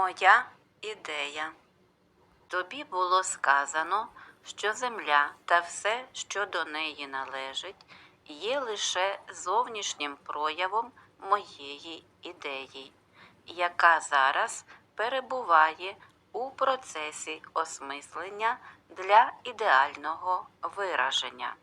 Моя ідея. Тобі було сказано, що земля та все, що до неї належить, є лише зовнішнім проявом моєї ідеї, яка зараз перебуває у процесі осмислення для ідеального вираження.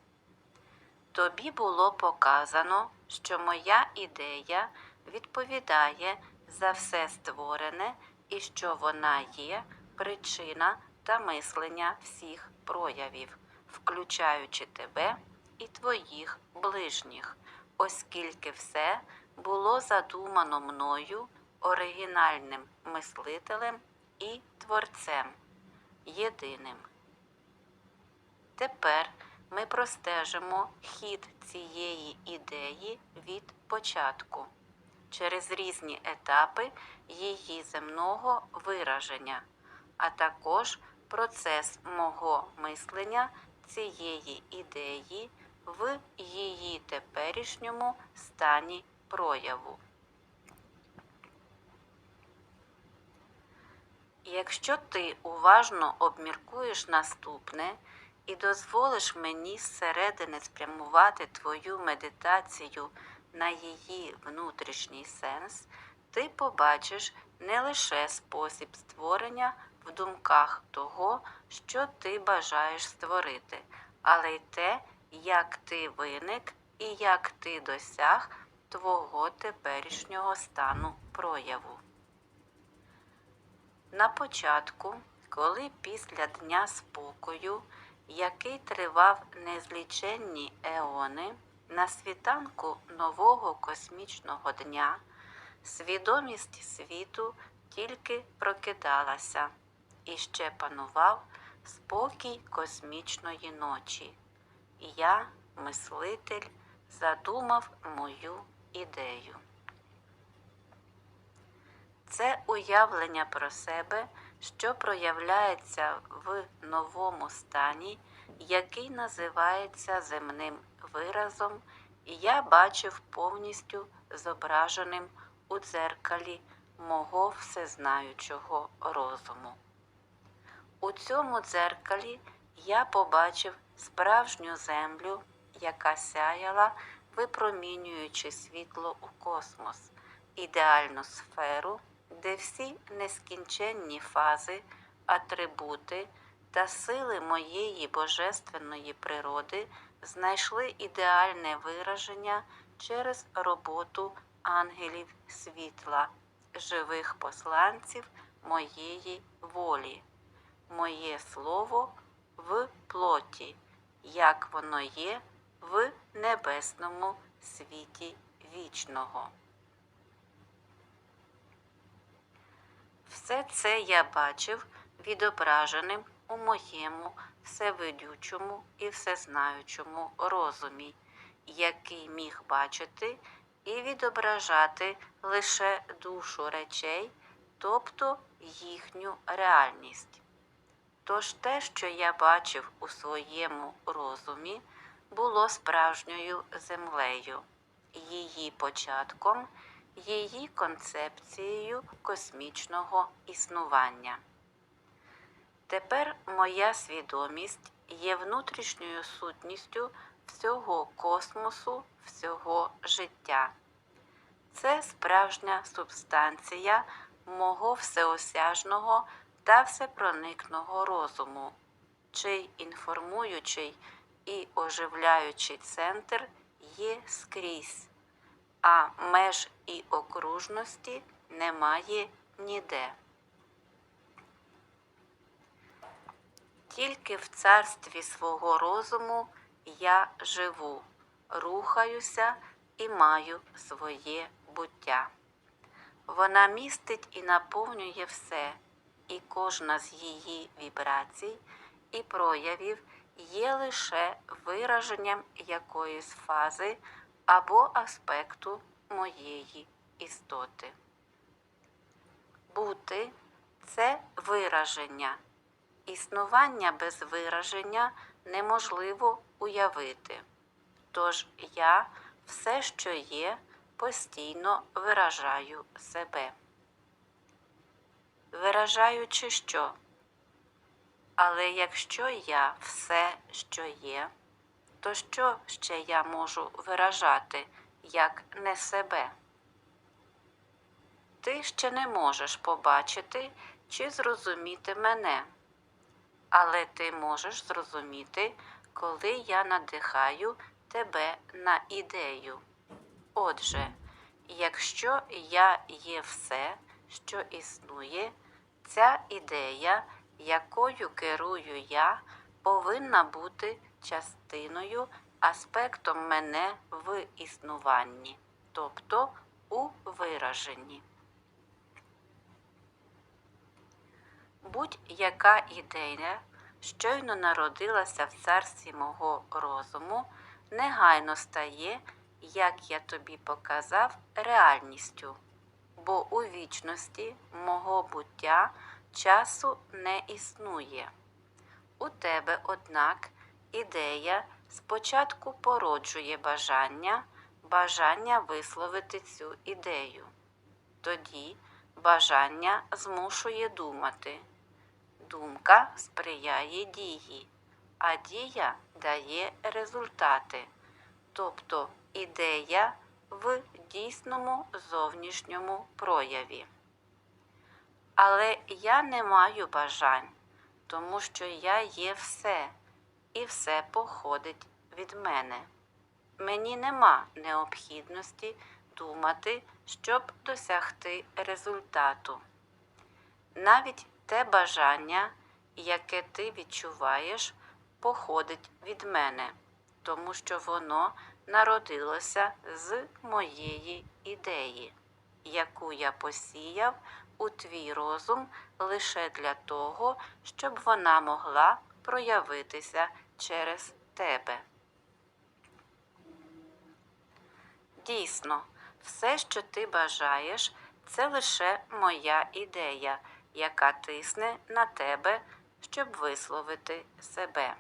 Тобі було показано, що моя ідея відповідає за все створене і що вона є причина та мислення всіх проявів, включаючи тебе і твоїх ближніх, оскільки все було задумано мною, оригінальним мислителем і творцем, єдиним. Тепер ми простежимо хід цієї ідеї від початку через різні етапи її земного вираження, а також процес мого мислення цієї ідеї в її теперішньому стані прояву. Якщо ти уважно обміркуєш наступне і дозволиш мені зсередини спрямувати твою медитацію на її внутрішній сенс, ти побачиш не лише спосіб створення в думках того, що ти бажаєш створити, але й те, як ти виник і як ти досяг твого теперішнього стану прояву. На початку, коли після дня спокою, який тривав незліченні еони, на світанку нового космічного дня, свідомість світу тільки прокидалася і ще панував спокій космічної ночі. Я, мислитель, задумав мою ідею. Це уявлення про себе, що проявляється в новому стані, який називається земним виразом, і я бачив повністю зображеним у дзеркалі мого всезнаючого розуму. У цьому дзеркалі я побачив справжню землю, яка сяяла, випромінюючи світло у космос, ідеальну сферу, де всі нескінченні фази, атрибути та сили моєї божественної природи знайшли ідеальне вираження через роботу ангелів світла, живих посланців моєї волі, моє слово в плоті, як воно є в небесному світі вічного. Все це я бачив відображеним у моєму всевидючому і всезнаючому розумі, який міг бачити і відображати лише душу речей, тобто їхню реальність. Тож те, що я бачив у своєму розумі, було справжньою землею, її початком, її концепцією космічного існування. Тепер моя свідомість є внутрішньою сутністю всього космосу, всього життя. Це справжня субстанція мого всеосяжного та всепроникного розуму, чий інформуючий і оживляючий центр є скрізь, а меж і окружності немає ніде. Тільки в царстві свого розуму я живу, рухаюся і маю своє буття. Вона містить і наповнює все, і кожна з її вібрацій і проявів є лише вираженням якоїсь фази або аспекту моєї істоти. Бути це вираження. Існування без вираження неможливо уявити. Тож я все, що є, постійно виражаю себе. виражаючи що? Але якщо я все, що є, то що ще я можу виражати, як не себе? Ти ще не можеш побачити чи зрозуміти мене, але ти можеш зрозуміти, коли я надихаю тебе на ідею. Отже, якщо я є все, що існує, ця ідея, якою керую я, повинна бути частиною, аспектом мене в існуванні, тобто у вираженні. Будь-яка ідея щойно народилася в царстві мого розуму, негайно стає, як я тобі показав, реальністю, бо у вічності мого буття часу не існує. У тебе, однак, ідея спочатку породжує бажання, бажання висловити цю ідею. Тоді бажання змушує думати. Думка сприяє дії, а дія дає результати, тобто ідея в дійсному зовнішньому прояві. Але я не маю бажань, тому що я є все, і все походить від мене. Мені нема необхідності думати, щоб досягти результату. Навіть те бажання, яке ти відчуваєш, походить від мене, тому що воно народилося з моєї ідеї, яку я посіяв у твій розум лише для того, щоб вона могла проявитися через тебе. Дійсно, все, що ти бажаєш, це лише моя ідея, яка тисне на тебе, щоб висловити себе.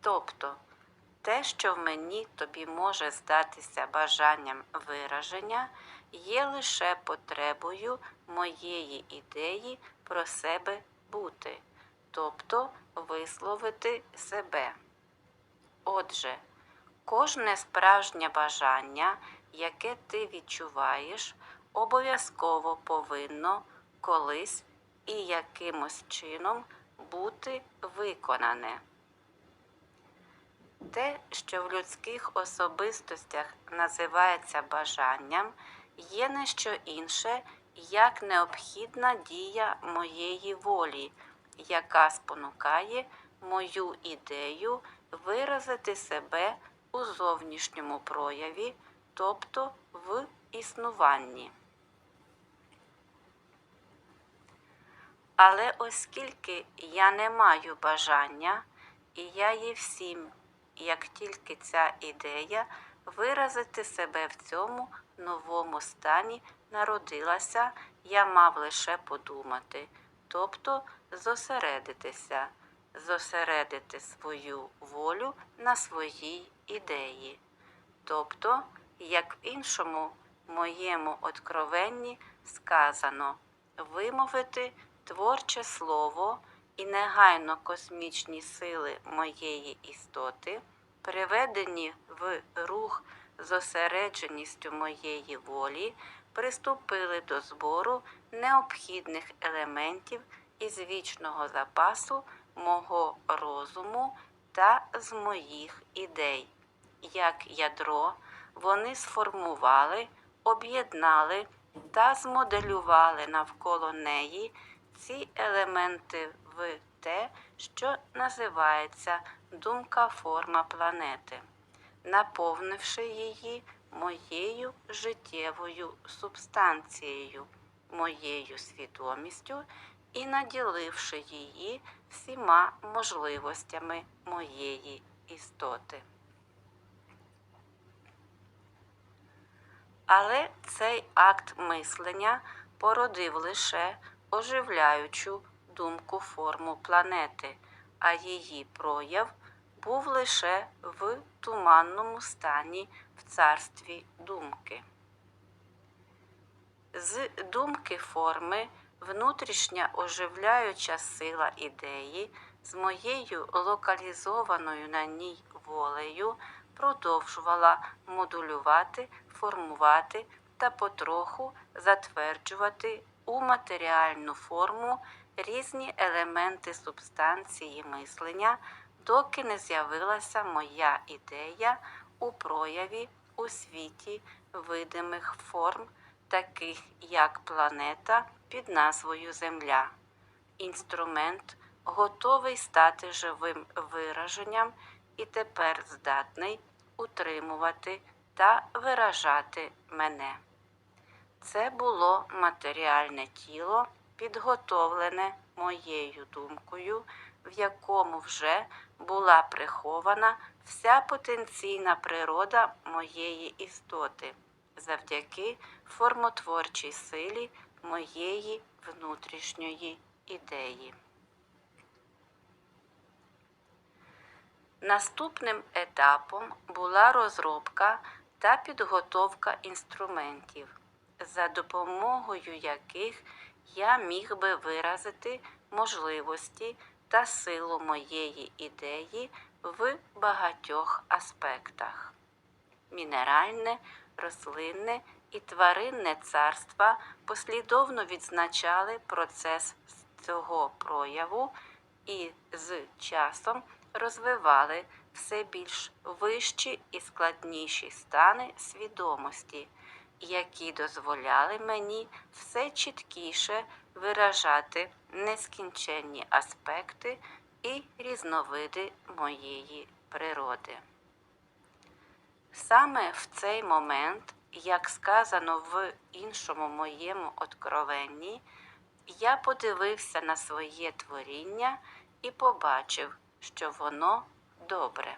Тобто, те, що в мені тобі може здатися бажанням вираження, є лише потребою моєї ідеї про себе бути, тобто висловити себе. Отже, кожне справжнє бажання, яке ти відчуваєш, обов'язково повинно колись і якимось чином бути виконане. Те, що в людських особистостях називається бажанням, є не що інше, як необхідна дія моєї волі, яка спонукає мою ідею виразити себе у зовнішньому прояві, тобто в існуванні. Але оскільки я не маю бажання, і я є всім, як тільки ця ідея виразити себе в цьому новому стані народилася, я мав лише подумати, тобто зосередитися, зосередити свою волю на своїй ідеї. Тобто, як в іншому моєму откровенні сказано, вимовити творче слово і негайно космічні сили моєї істоти, приведені в рух зосередженістю моєї волі, приступили до збору необхідних елементів із вічного запасу мого розуму та з моїх ідей. Як ядро, вони сформували, об'єднали та змоделювали навколо неї ці елементи в те, що називається думка форма планети, наповнивши її моєю життєвою субстанцією, моєю свідомістю і наділивши її всіма можливостями моєї істоти. Але цей акт мислення породив лише оживляючу думку форму планети, а її прояв був лише в туманному стані в царстві думки. З думки форми внутрішня оживляюча сила ідеї з моєю локалізованою на ній волею продовжувала модулювати, формувати та потроху затверджувати у матеріальну форму різні елементи субстанції мислення, доки не з'явилася моя ідея у прояві у світі видимих форм, таких як планета під назвою Земля. Інструмент готовий стати живим вираженням і тепер здатний утримувати та виражати мене. Це було матеріальне тіло, підготовлене моєю думкою, в якому вже була прихована вся потенційна природа моєї істоти завдяки формотворчій силі моєї внутрішньої ідеї. Наступним етапом була розробка та підготовка інструментів, за допомогою яких я міг би виразити можливості та силу моєї ідеї в багатьох аспектах. Мінеральне, рослинне і тваринне царства послідовно відзначали процес цього прояву і з часом розвивали все більш вищі і складніші стани свідомості, які дозволяли мені все чіткіше виражати нескінченні аспекти і різновиди моєї природи. Саме в цей момент, як сказано в іншому моєму откровенні, я подивився на своє творіння і побачив, що воно добре.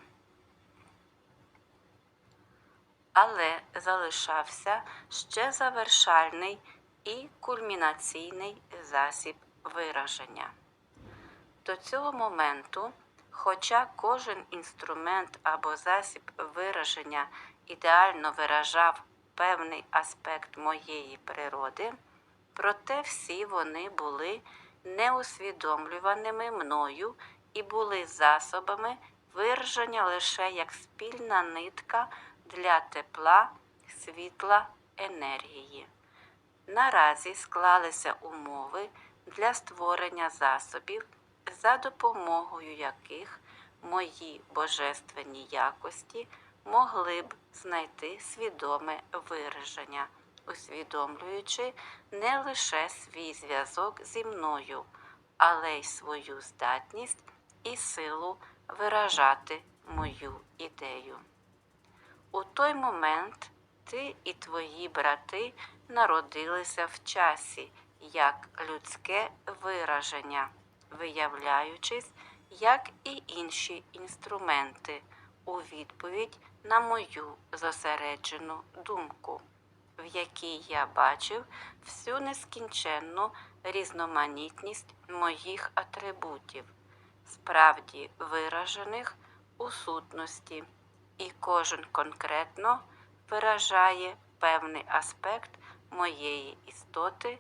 Але залишався ще завершальний і кульмінаційний засіб вираження. До цього моменту, хоча кожен інструмент або засіб вираження ідеально виражав певний аспект моєї природи, проте всі вони були неусвідомлюваними мною і були засобами вираження лише як спільна нитка для тепла, світла, енергії. Наразі склалися умови для створення засобів, за допомогою яких мої божественні якості могли б знайти свідоме вираження, усвідомлюючи не лише свій зв'язок зі мною, але й свою здатність і силу виражати мою ідею. У той момент ти і твої брати народилися в часі як людське вираження, виявляючись, як і інші інструменти у відповідь на мою зосереджену думку, в якій я бачив всю нескінченну різноманітність моїх атрибутів, справді виражених у сутності, і кожен конкретно виражає певний аспект моєї істоти,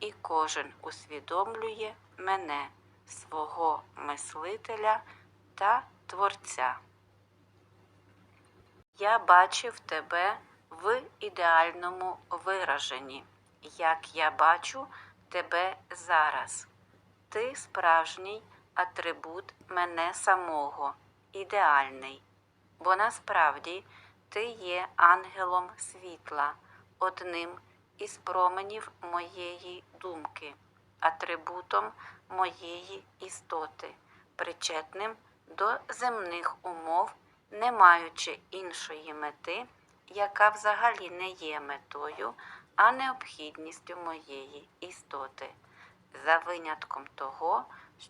і кожен усвідомлює мене, свого мислителя та Творця. Я бачив тебе в ідеальному вираженні, як я бачу тебе зараз. Ти справжній атрибут мене самого, ідеальний, бо насправді ти є ангелом світла, одним із променів моєї думки, атрибутом моєї істоти, причетним до земних умов, не маючи іншої мети, яка взагалі не є метою, а необхідністю моєї істоти, за винятком того,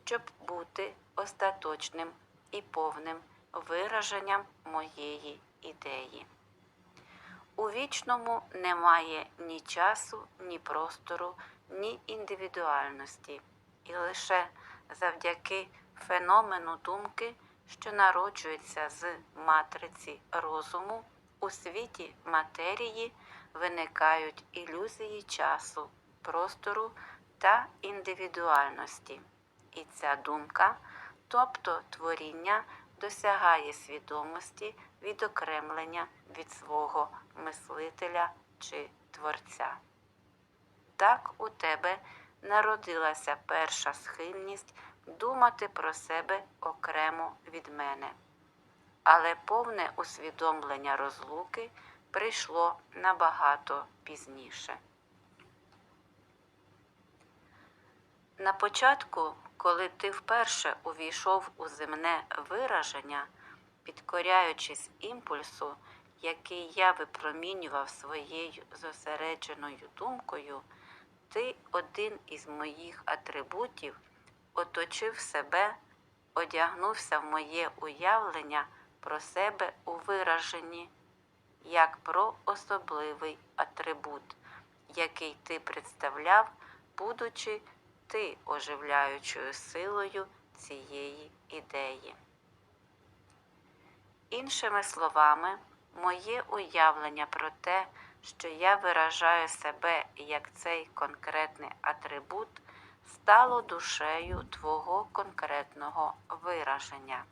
щоб бути остаточним і повним вираженням моєї ідеї. У вічному немає ні часу, ні простору, ні індивідуальності, і лише завдяки феномену думки, що народжується з матриці розуму, у світі матерії виникають ілюзії часу, простору та індивідуальності. І ця думка, тобто творіння, досягає свідомості відокремлення від свого мислителя чи творця. Так у тебе народилася перша схильність думати про себе окремо від мене. Але повне усвідомлення розлуки прийшло набагато пізніше. На початку, коли ти вперше увійшов у земне вираження, підкоряючись імпульсу, який я випромінював своєю зосередженою думкою, ти один із моїх атрибутів оточив себе, одягнувся в моє уявлення про себе у вираженні, як про особливий атрибут, який ти представляв, будучи ти оживляючою силою цієї ідеї. Іншими словами, моє уявлення про те, що я виражаю себе як цей конкретний атрибут, стало душею твого конкретного вираження.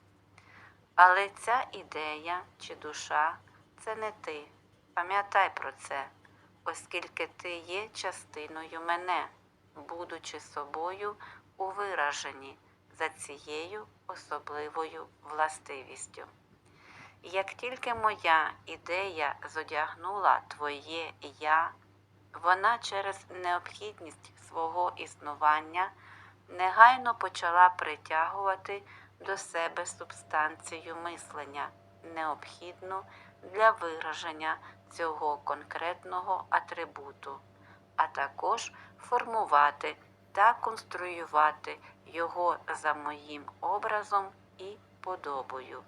Але ця ідея чи душа це не ти. Пам'ятай про це, оскільки ти є частиною мене, будучи собою у вираженні за цією особливою властивістю. Як тільки моя ідея зодягнула твоє я, вона через необхідність свого існування негайно почала притягувати до себе субстанцію мислення, необхідну для вираження цього конкретного атрибуту, а також формувати та конструювати його за моїм образом і подобою.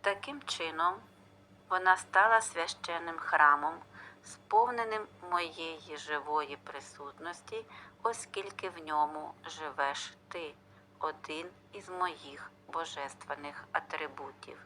Таким чином, вона стала священним храмом, сповненим моєї живої присутності, оскільки в ньому живеш ти, один із моїх божественних атрибутів.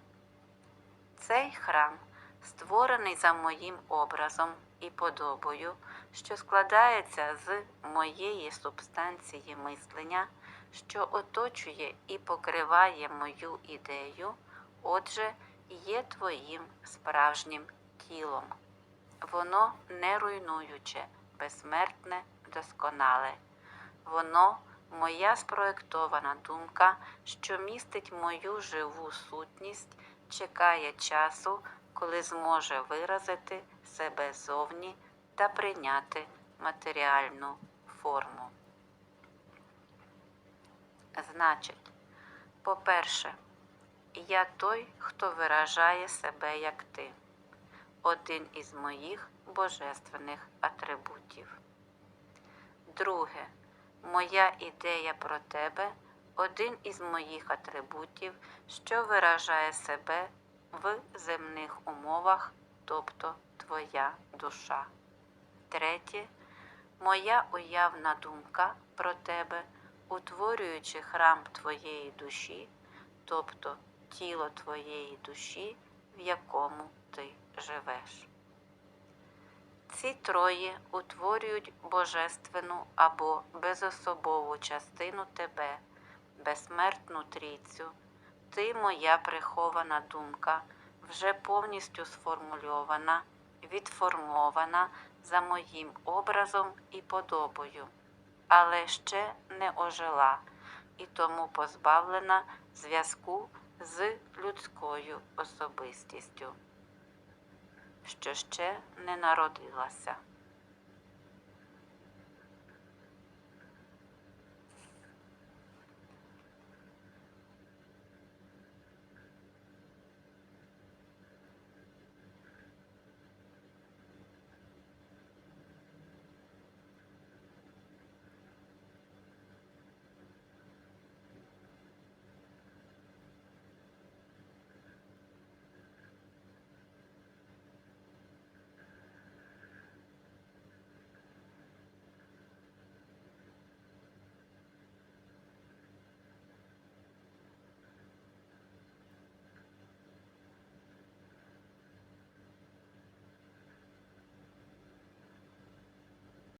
Цей храм, створений за моїм образом і подобою, що складається з моєї субстанції мислення, що оточує і покриває мою ідею, отже, є твоїм справжнім тілом. Воно не руйнуюче, безсмертне, досконале. Воно моя спроектована думка, що містить мою живу сутність, чекає часу, коли зможе виразити себе зовні та прийняти матеріальну форму. Значить, по-перше, я той, хто виражає себе як ти, один із моїх божественних атрибутів. Друге, моя ідея про тебе один із моїх атрибутів, що виражає себе в земних умовах, тобто твоя душа. Третє, моя уявна думка про тебе, утворюючи храм твоєї душі, тобто тіло твоєї душі, в якому ти живеш. Ці троє утворюють божественну або безособову частину тебе, безсмертну трійцю, ти моя прихована думка, вже повністю сформульована, відформована за моїм образом і подобою, але ще не ожила і тому позбавлена зв'язку з людською особистістю, що ще не народилася.